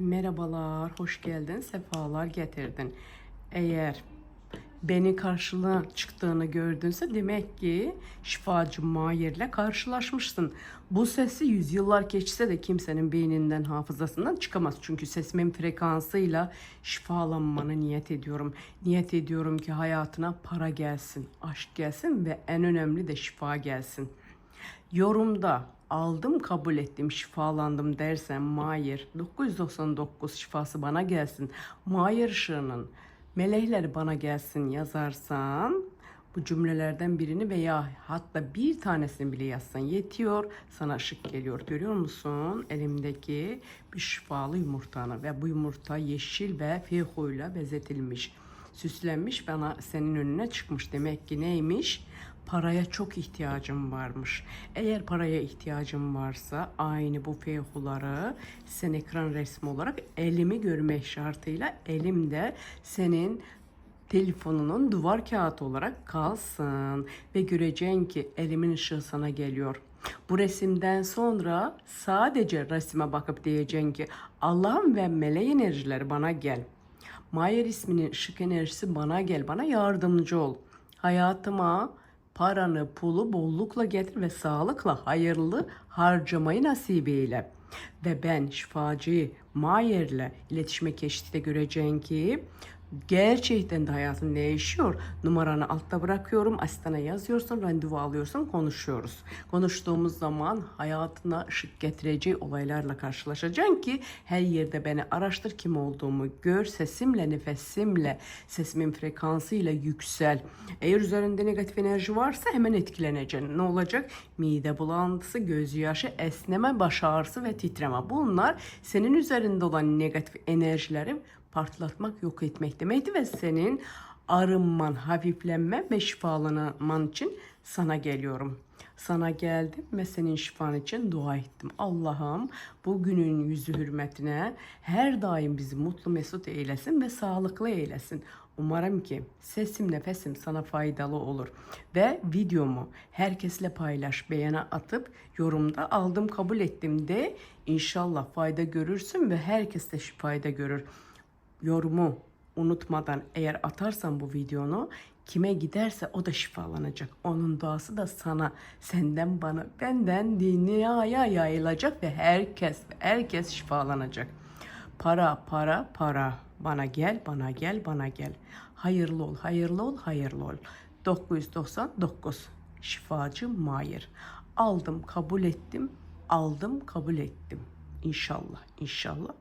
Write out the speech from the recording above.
Merhabalar, hoş geldin, sefalar getirdin. Eğer beni karşına çıktığını gördünse demek ki şifacı Mahir'le karşılaşmışsın. Bu sesi yüzyıllar geçse de kimsenin beyninden, hafızasından çıkamaz. Çünkü sesimin frekansıyla şifalanmanı niyet ediyorum. Niyet ediyorum ki hayatına para gelsin, aşk gelsin ve en önemli de şifa gelsin. Yorumda aldım kabul ettim şifalandım dersen Mayer 999 şifası bana gelsin. Mayer ışığının melekleri bana gelsin yazarsan bu cümlelerden birini veya hatta bir tanesini bile yazsan yetiyor. Sana ışık geliyor. Görüyor musun? Elimdeki bir şifalı yumurtanı ve bu yumurta yeşil ve fihuyla bezetilmiş. Süslenmiş bana senin önüne çıkmış. Demek ki neymiş? Paraya çok ihtiyacım varmış. Eğer paraya ihtiyacım varsa aynı bu feyhuları sen ekran resmi olarak elimi görmek şartıyla elimde senin telefonunun duvar kağıt olarak kalsın ve göreceksin ki elimin ışığı sana geliyor. Bu resimden sonra sadece resime bakıp diyeceksin ki Allah'ım ve meleğin enerjileri bana gel. Mayer isminin ışık enerjisi bana gel, bana yardımcı ol. Hayatıma paranı, pulu bollukla getir ve sağlıkla hayırlı harcamayı nasip eyle. Ve ben şifacı Mayer'le iletişime geçtiğinde göreceğin ki gerçekten de hayatın değişiyor. Numaranı altta bırakıyorum. Asistana yazıyorsun, randevu alıyorsun, konuşuyoruz. Konuştuğumuz zaman hayatına ışık getireceği olaylarla karşılaşacaksın ki her yerde beni araştır kim olduğumu gör. Sesimle, nefesimle, sesimin frekansıyla yüksel. Eğer üzerinde negatif enerji varsa hemen etkileneceksin. Ne olacak? Mide bulantısı, gözyaşı, esneme, baş ağrısı ve titreme. Bunlar senin üzerinde olan negatif enerjileri patlatmak, yok etmek demekti ve senin arınman, hafiflenme ve şifalanman için sana geliyorum. Sana geldim ve senin şifan için dua ettim. Allah'ım bugünün yüzü hürmetine her daim bizi mutlu mesut eylesin ve sağlıklı eylesin. Umarım ki sesim nefesim sana faydalı olur. Ve videomu herkesle paylaş, beğene atıp yorumda aldım kabul ettim de inşallah fayda görürsün ve herkes de fayda görür yorumu unutmadan eğer atarsan bu videonu kime giderse o da şifalanacak. Onun duası da sana, senden bana, benden dünyaya yayılacak ve herkes, herkes şifalanacak. Para, para, para. Bana gel, bana gel, bana gel. Hayırlı ol, hayırlı ol, hayırlı ol. 999 şifacı Mayer. Aldım, kabul ettim, aldım, kabul ettim. İnşallah, inşallah